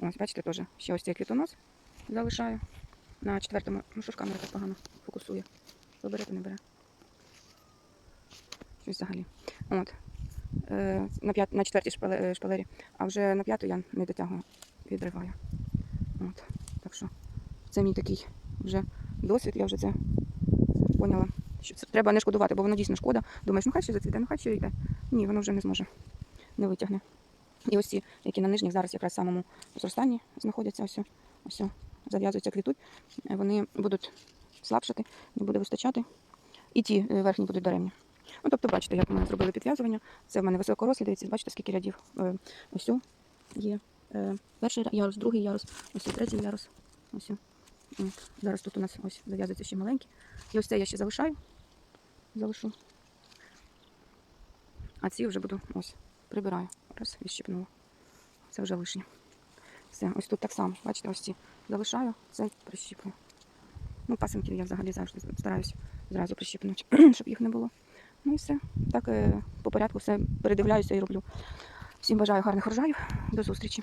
Ось, бачите, теж ще ось цей квітонос залишаю. На четвертому, ну що ж камера так погано фокусує. То не бере. Щось взагалі. От. Е, на, п'ят, на четвертій шпале- е, шпалері, а вже на п'яту я не дотягую, відриваю. От. Так що це мій такий вже досвід, я вже це поняла. Що це треба не шкодувати, бо воно дійсно шкода. Думаєш, ну хай ще зацвіте, ну хай ще йде. Ні, воно вже не зможе, не витягне. І ось ці, які на нижніх зараз якраз самому зростанні знаходяться, ось, ось зав'язуються, квітуть, вони будуть слабшати, не буде вистачати. І ті е, верхні будуть даремні. Ну, тобто, бачите, як ми зробили підв'язування. Це в мене високорослі, дивіться, бачите, скільки рядів. Е, Ось є е, перший ярус, другий ярус, ось третій ярус. Ось. Зараз тут у нас ось зав'язується ще маленький. І ось це я ще залишаю. Залишу. А ці вже буду ось прибираю. Раз, відщипнула. Це вже лишнє. Все, ось тут так само. Бачите, ось ці залишаю, це прищіплю. Ну, пасенків я взагалі завжди стараюсь зразу прищіпнути, щоб їх не було. Ну і все. Так е, по порядку все передивляюся і роблю. Всім бажаю гарних врожаїв. До зустрічі.